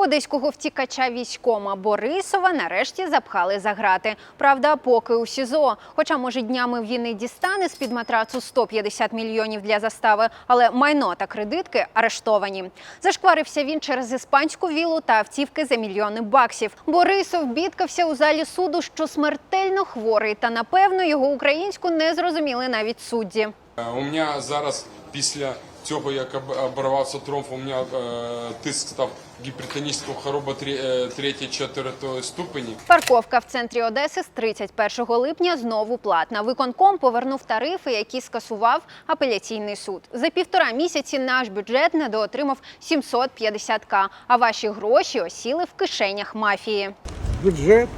Одеського втікача військома Борисова нарешті запхали за грати. Правда, поки у СІЗО. Хоча, може, днями війни дістане з-під матрацу 150 мільйонів для застави, але майно та кредитки арештовані. Зашкварився він через іспанську вілу та автівки за мільйони баксів. Борисов бідкався у залі суду, що смертельно хворий, та напевно його українську не зрозуміли навіть судді. Е, У мене зараз після цього, як об- обірвався тромб, у мене е, тиск став гіпертонічного хвороба 3-4 ступені. Парковка в центрі Одеси з 31 липня знову платна. Виконком повернув тарифи, які скасував апеляційний суд. За півтора місяці наш бюджет недоотримав 750к, а ваші гроші осіли в кишенях мафії. Бюджет,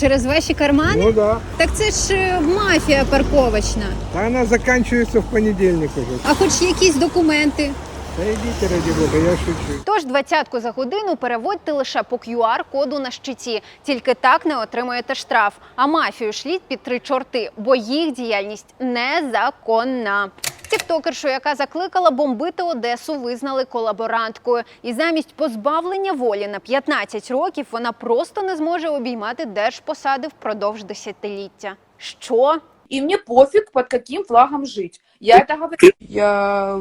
Через ваші кармани? ну да. Так це ж е, мафія парковочна. Да она заканчивается в понедельник уже. А хоч якісь документи. Да идите, ради бога, я шучу. Тож двадцятку за годину переводьте лише по QR-коду на щиті. Тільки так не отримаєте штраф. А мафію шліть під три чорти, бо їх діяльність незаконна. Тіктокершу, яка закликала бомбити Одесу, визнали колаборанткою. І замість позбавлення волі на 15 років вона просто не зможе обіймати держпосади впродовж десятиліття. Що? І мені пофіг, под яким флагом жить. Я это говорю. Я...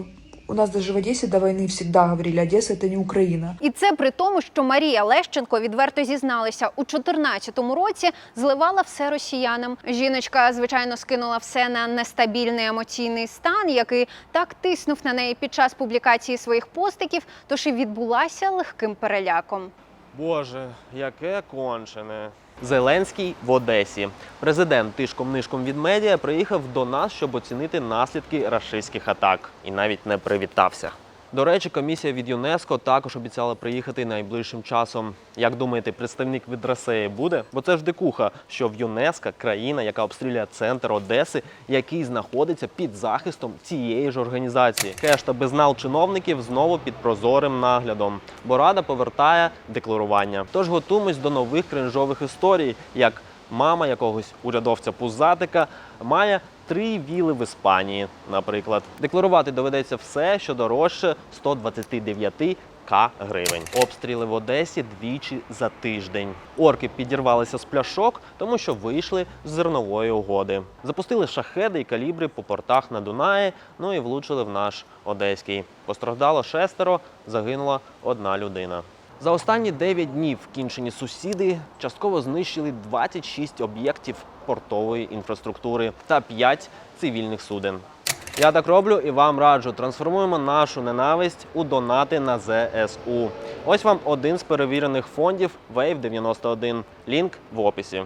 У нас даже в Одесі до війни всегда говорили, Одеса це не Україна. І це при тому, що Марія Лещенко відверто зізналася у 2014 році зливала все росіянам. Жіночка, звичайно, скинула все на нестабільний емоційний стан, який так тиснув на неї під час публікації своїх постиків, тож і відбулася легким переляком. Боже, яке кончене. Зеленський в Одесі. Президент тишком-нишком від медіа приїхав до нас, щоб оцінити наслідки рашистських атак, і навіть не привітався. До речі, комісія від ЮНЕСКО також обіцяла приїхати найближчим часом. Як думаєте, представник від Росії буде? Бо це ж дикуха, що в ЮНЕСКО країна, яка обстрілює центр Одеси, який знаходиться під захистом цієї ж організації. Кеш та безнал чиновників знову під прозорим наглядом, бо рада повертає декларування. Тож готуємось до нових кринжових історій, як мама якогось урядовця пузатика має три віли в Іспанії, наприклад. Декларувати доведеться все, що дорожче 129 К гривень. Обстріли в Одесі двічі за тиждень. Орки підірвалися з пляшок, тому що вийшли з зернової угоди. Запустили шахеди і калібри по портах на Дунаї, ну і влучили в наш одеський. Постраждало шестеро, загинула одна людина. За останні 9 днів кінчені сусіди частково знищили 26 об'єктів портової інфраструктури та 5 цивільних суден. Я так роблю і вам раджу. Трансформуємо нашу ненависть у донати на ЗСУ. Ось вам один з перевірених фондів Wave 91. Лінк в описі.